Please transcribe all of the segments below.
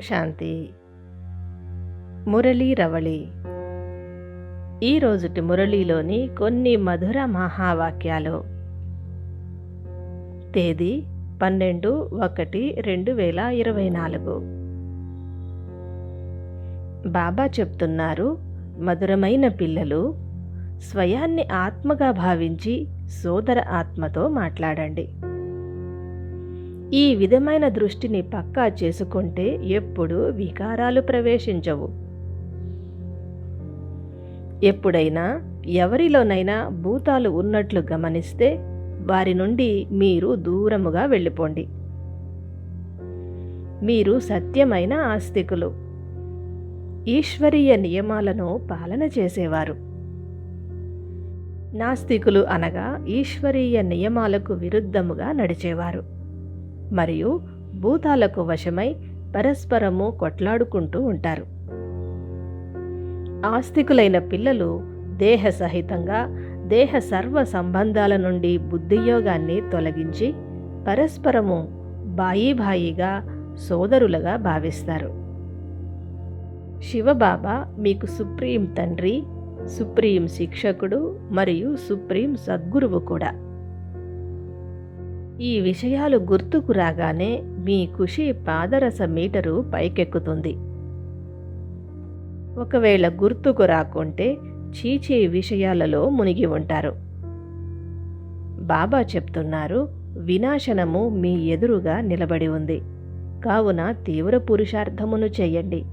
శాంతి. మురళీ రవళి. ఈ రోజుటి మురళీలోని కొన్ని మధుర మహావాక్యాలు. తేదీ పన్నెండు ఒకటి రెండు వేల ఇరవై నాలుగు. బాబా చెప్తున్నారు మధురమైన పిల్లలు స్వయాన్ని ఆత్మగా భావించి సోదర ఆత్మతో మాట్లాడండి. ఈ విధమైన దృష్టిని పక్కా చేసుకుంటే ఎప్పుడూ వికారాలు ప్రవేశించవు. ఎప్పుడైనా ఎవరిలోనైనా భూతాలు ఉన్నట్లు గమనిస్తే వారి నుండి మీరు దూరముగా వెళ్ళిపోండి. మీరు సత్యమైన ఆస్తికులు. ఈశ్వరీయ నియమాలను పాలన చేసేవారు. నాస్తికులు అనగా ఈశ్వరీయ నియమాలకు విరుద్ధముగా నడిచేవారు. మరియు భూతాలకు వశమై పరస్పరము కొట్లాడుకుంటూ ఉంటారు. ఆస్తికులైన పిల్లలు దేహ సహితంగా దేహ సర్వ సంబంధాల నుండి బుద్ధియోగాన్ని తొలగించి పరస్పరము బాయిబాయిగా సోదరులుగా భావిస్తారు. శివబాబా మీకు సుప్రీం తండ్రి సుప్రీం శిక్షకుడు మరియు సుప్రీం సద్గురువు కూడా. ఈ విషయాలు గుర్తుకు రాగానే మీ ఖుషి పాదరస మీటరు పైకెక్కుతుంది. ఒకవేళ గుర్తుకు రాకుంటే చీచే విషయాలలో మునిగి ఉంటారు. బాబా చెప్తున్నారు వినాశనము మీ ఎదురుగా నిలబడి ఉంది. కావున తీవ్ర పురుషార్థమును చేయండి.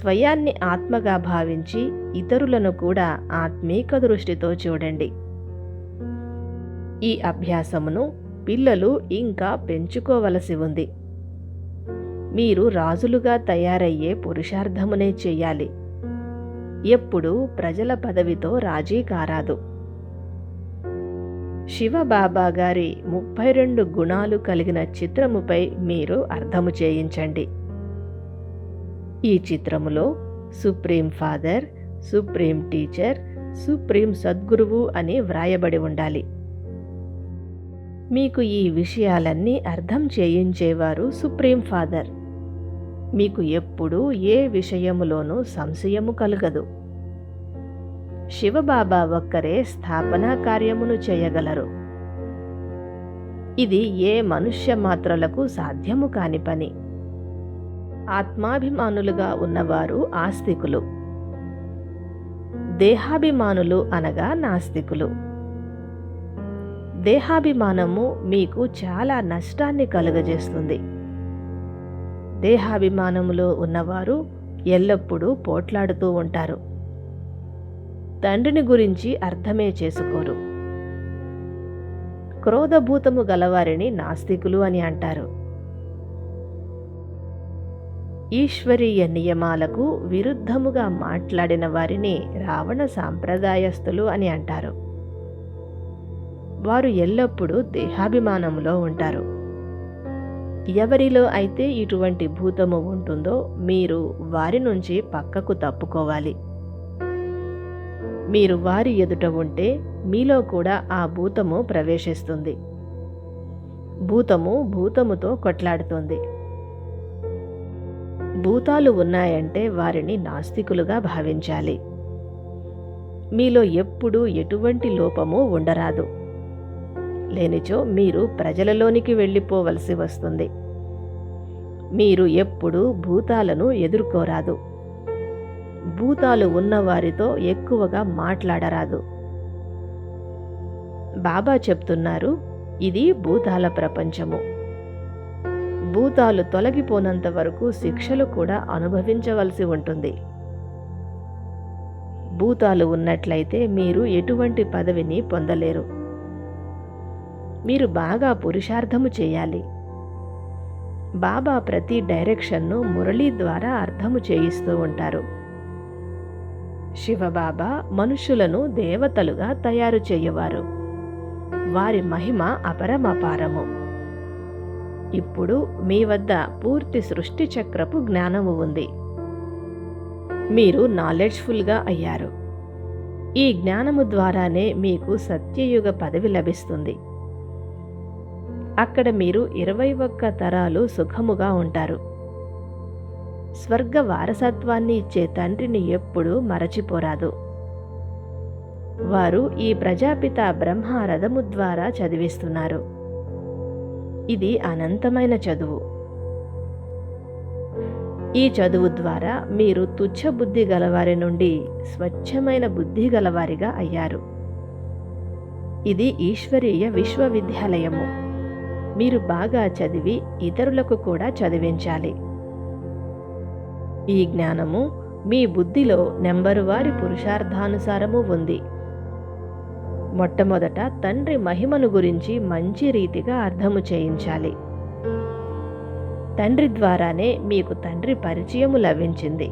స్వయాన్ని ఆత్మగా భావించి ఇతరులను కూడా ఆత్మీక దృష్టితో చూడండి. ఈ అభ్యాసమును పిల్లలు ఇంకా పెంచుకోవలసి ఉంది. మీరు రాజులుగా తయారయ్యే పురుషార్థమునే చేయాలి. ఎప్పుడు ప్రజల పదవితో రాజీ కారాదు. శివబాబా గారి ముప్పై రెండు గుణాలు కలిగిన చిత్రముపై మీరు అర్థము చేయించండి. ఈ చిత్రములో supreme father supreme teacher supreme సద్గురువు అని వ్రాయబడి ఉండాలి. మీకు ఈ విషయాలన్నీ అర్థం చేయించేవారు సుప్రీం ఫాదర్. మీకు ఎప్పుడూ ఏ విషయములోనూ సంశయము కలగదు. శివబాబా ఒక్కరే స్థాపనా కార్యమును చేయగలరు. ఇది ఏ మనుష్య మాత్రలకు సాధ్యము కాని పని. ఆత్మాభిమానులుగా ఉన్నవారు ఆస్తికులు. దేహాభిమానులు అనగా నాస్తికులు. దేహాభిమానము మీకు చాలా నష్టాన్ని కలుగజేస్తుంది. దేహాభిమానములో ఉన్నవారు ఎల్లప్పుడూ పోట్లాడుతూ ఉంటారు. తండ్రిని గురించి అర్థమే చేసుకోరు. క్రోధభూతము గలవారిని నాస్తికులు అని అంటారు. ఈశ్వరీయ నియమాలకు విరుద్ధముగా మాట్లాడిన వారిని రావణ సాంప్రదాయస్తులు అని అంటారు. వారు ఎల్లప్పుడూ దేహాభిమానంలో ఉంటారు. ఎవరిలో అయితే ఇటువంటి భూతము ఉంటుందో మీరు వారి నుంచి పక్కకు తప్పుకోవాలి. మీరు వారి ఎదుట ఉంటే మీలో కూడా ఆ భూతము ప్రవేశిస్తుంది. భూతము భూతముతో కొట్లాడుతుంది. భూతాలు ఉన్నాయంటే వారిని నాస్తికులుగా భావించాలి. మీలో ఎప్పుడూ ఎటువంటి లోపము ఉండరాదు. లేనిచో మీరు ప్రజలలోనికి వెళ్ళిపోవలసి వస్తుంది. మీరు ఎప్పుడూ భూతాలను ఎదుర్కోరాదు. భూతాలు ఉన్నవారితో ఎక్కువగా మాట్లాడరాదు. బాబా చెప్తున్నారు ఇది భూతాల ప్రపంచము. భూతాలు తొలగిపోనంత వరకు శిక్షలు కూడా అనుభవించవలసి ఉంటుంది. భూతాలు ఉన్నట్లయితే మీరు ఎటువంటి పదవిని పొందలేరు. మీరు బాగా పురుషార్థము చేయాలి. బాబా ప్రతి డైరెక్షన్ను మురళీ ద్వారా అర్థము చేయిస్తూ ఉంటారు. శివబాబా మనుషులను దేవతలుగా తయారు చేయవారు. వారి మహిమ అపరమపారము ఇప్పుడు మీ వద్ద పూర్తి సృష్టి చక్రపు జ్ఞానము ఉంది. మీరు నాలెడ్జ్ఫుల్గా అయ్యారు. ఈ జ్ఞానము ద్వారానే మీకు సత్యయుగ పదవి లభిస్తుంది. అక్కడ మీరు ఇరవై ఒక్క తరాలు సుఖముగా ఉంటారు. స్వర్గ వారసత్వాన్ని ఇచ్చే తండ్రిని ఎప్పుడూ మరచిపోరాదు. వారు ఈ ప్రజాపిత బ్రహ్మ రథము ద్వారా చదివిస్తున్నారు. ఇది అనంతమైన చదువు. ఈ చదువు ద్వారా మీరు తుచ్చ బుద్ధి గలవారి నుండి స్వచ్ఛమైన బుద్ధి గలవారిగా అయ్యారు. ఇది ఈశ్వరీయ విశ్వవిద్యాలయము. మీరు బాగా చదివి ఇతరులకు కూడా చదివించాలి. ఈ జ్ఞానము మీ బుద్ధిలో నెంబరు వారి పురుషార్థానుసారము ఉంది. మొట్టమొదట తండ్రి మహిమను గురించి మంచి రీతిగా అర్థము చేయించాలి. తండ్రి ద్వారానే మీకు తండ్రి పరిచయము లభించింది.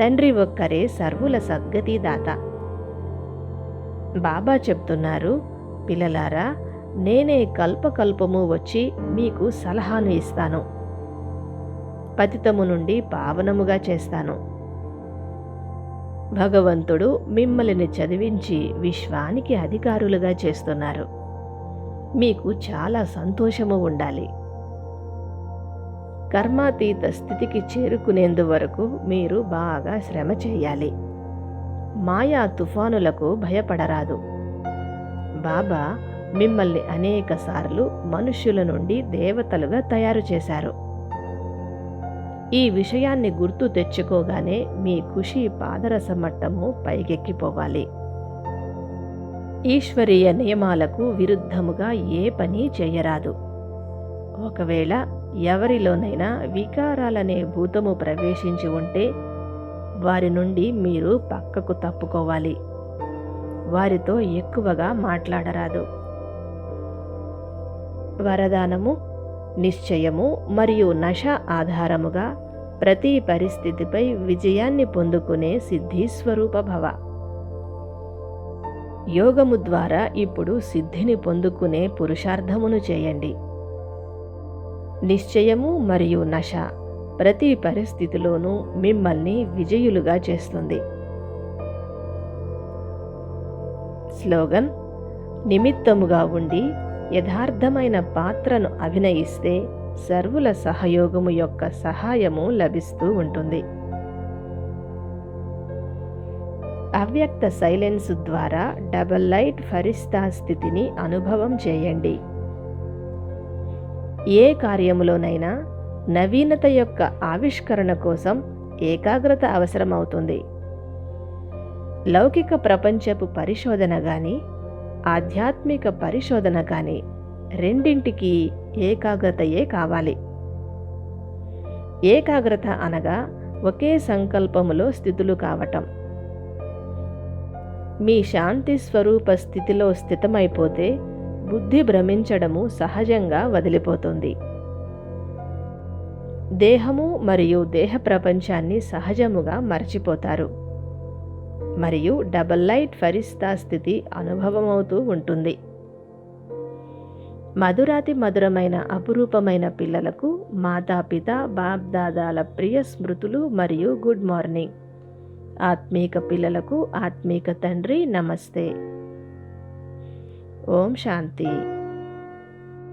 తండ్రి ఒక్కరే సర్వుల సద్గతి దాత బాబా చెప్తున్నారు పిల్లలారా నేనే కల్పకల్పము వచ్చి మీకు సలహాను ఇస్తాను. పతితము నుండి పావనముగా చేస్తాను. భగవంతుడు మిమ్మల్ని చదివించి విశ్వానికి అధికారులుగా చేస్తున్నారు. మీకు చాలా సంతోషము ఉండాలి. కర్మాతీత స్థితికి చేరుకునేందు వరకు మీరు బాగా శ్రమ చేయాలి. మాయా తుఫానులకు భయపడరాదు. బాబా మిమ్మల్ని అనేకసార్లు మనుష్యుల నుండి దేవతలుగా తయారు చేశారు. ఈ విషయాన్ని గుర్తు తెచ్చుకోగానే మీ ఖుషి పాదరస మట్టము పైకెక్కిపోవాలి. ఈశ్వరీయ నియమాలకు విరుద్ధముగా ఏ పని చేయరాదు. ఒకవేళ ఎవరిలోనైనా వికారాలనే భూతము ప్రవేశించి ఉంటే వారి నుండి మీరు పక్కకు తప్పుకోవాలి. వారితో ఎక్కువగా మాట్లాడరాదు. వరదానము నిశ్చయము మరియు నశ ఆధారముగా ప్రతి పరిస్థితిపై విజయాన్ని పొందుకునే సిద్ధిస్వరూప భవ. యోగము ద్వారా ఇప్పుడు సిద్ధిని పొందుకునే పురుషార్థమును చేయండి. నిశ్చయము మరియు నశ ప్రతి పరిస్థితిలోనూ మిమ్మల్ని విజయులుగా చేస్తుంది. స్లోగన్ నిమిత్తముగా ఉండి యథార్థమైన పాత్రను అభినయిస్తే సర్వుల సహయోగము యొక్క సహాయము లభిస్తూ ఉంటుంది. అవ్యక్త సైలెన్స్ ద్వారా డబల్ లైట్ ఫరిస్తా స్థితిని అనుభవం చేయండి. ఏ కార్యములోనైనా నవీనత యొక్క ఆవిష్కరణ కోసం ఏకాగ్రత అవసరమవుతుంది. లౌకిక ప్రపంచపు పరిశోధన కానీ ఆధ్యాత్మిక పరిశోధన కానీ రెండింటికి ఏకాగ్రతయే కావాలి. ఏకాగ్రత అనగా ఒకే సంకల్పములో స్థితులు కావటం. మీ శాంతి స్వరూప స్థితిలో స్థితమైపోతే బుద్ధి భ్రమించడము సహజంగా వదిలిపోతుంది. దేహము మరియు దేహ ప్రపంచాన్ని సహజముగా మర్చిపోతారు. మరియు డబల్ లైట్ ఫరిస్తా స్థితి అనుభవమవుతూ ఉంటుంది. మధురాతి మధురమైన అపురూపమైన పిల్లలకు మాతాపిత బాప్దాదాల ప్రియ స్మృతులు మరియు గుడ్ మార్నింగ్. ఆత్మీక పిల్లలకు ఆత్మీక తండ్రి నమస్తే. ఓం శాంతి.